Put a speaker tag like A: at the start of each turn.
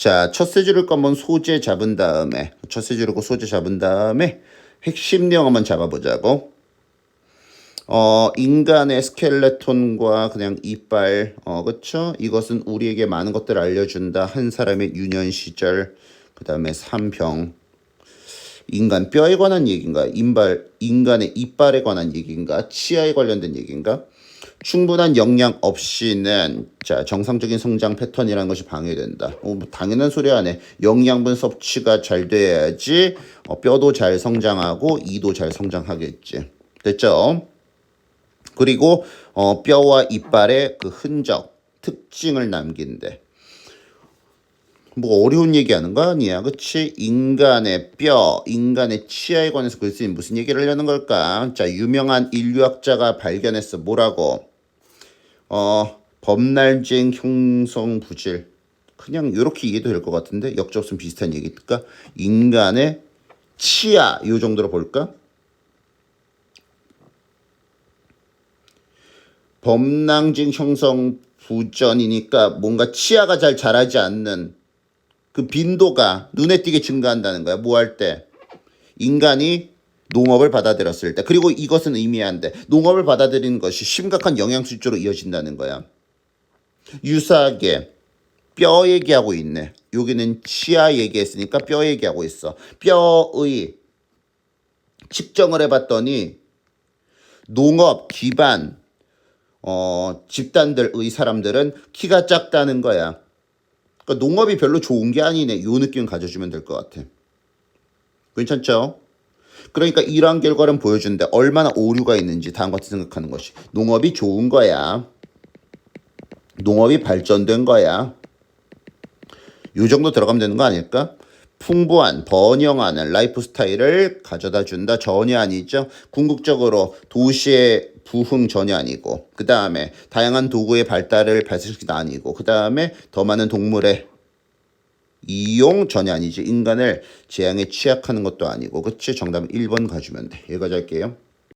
A: 자, 첫세 줄을 거 한번 소재 잡은 다음에 첫세 거 소재 잡은 다음에 핵심 내용 한번 잡아보자고. 어, 인간의 스켈레톤과 그냥 이빨, 어, 그쵸? 이것은 우리에게 많은 것들을 알려준다. 한 사람의 유년 시절, 그 다음에 삼평, 인간 뼈에 관한 얘기인가? 인발, 인간의 이빨에 관한 얘기인가? 치아에 관련된 얘기인가? 충분한 영양 없이는 자 정상적인 성장 패턴이라는 것이 방해된다. 어, 뭐 당연한 소리 안에 영양분 섭취가 잘 돼야지 어, 뼈도 잘 성장하고 이도 잘 성장하겠지. 됐죠? 그리고 어, 뼈와 이빨의 그 흔적, 특징을 남긴대. 뭐 어려운 얘기하는 거 아니야, 그치? 인간의 뼈, 인간의 치아에 관해서 글쎄 무슨 얘기를 하려는 걸까? 자, 유명한 인류학자가 발견했어. 뭐라고? 어, 범날쟁 형성 부질. 그냥 이렇게 이해도 될 것 같은데 역적순 비슷한 얘기일까? 인간의 치아 요 정도로 볼까? 범낭증 형성 부전이니까 뭔가 치아가 잘 자라지 않는 그 빈도가 눈에 띄게 증가한다는 거야. 뭐 할 때? 인간이 농업을 받아들였을 때. 그리고 이것은 의미한데 농업을 받아들이는 것이 심각한 영양실조로 이어진다는 거야. 유사하게 뼈 얘기하고 있네. 여기는 치아 얘기했으니까 뼈 얘기하고 있어. 뼈의 측정을 해봤더니 농업 기반 어, 집단들의 사람들은 키가 작다는 거야. 그러니까 농업이 별로 좋은 게 아니네. 요 느낌 가져주면 될 것 같아. 괜찮죠? 그러니까 이러한 결과는 보여준데 얼마나 오류가 있는지 다음과 같이 생각하는 것이 농업이 좋은 거야. 농업이 발전된 거야. 요 정도 들어가면 되는 거 아닐까? 풍부한 번영하는 라이프 스타일을 가져다 준다. 전혀 아니죠. 궁극적으로 도시의 부흥 전혀 아니고 그 다음에 다양한 도구의 발달을 발생시키다 아니고 그 다음에 더 많은 동물의 이용 전혀 아니지 인간을 재앙에 취약하는 것도 아니고 그치? 정답은 1번 가주면 돼. 여기까지 할게요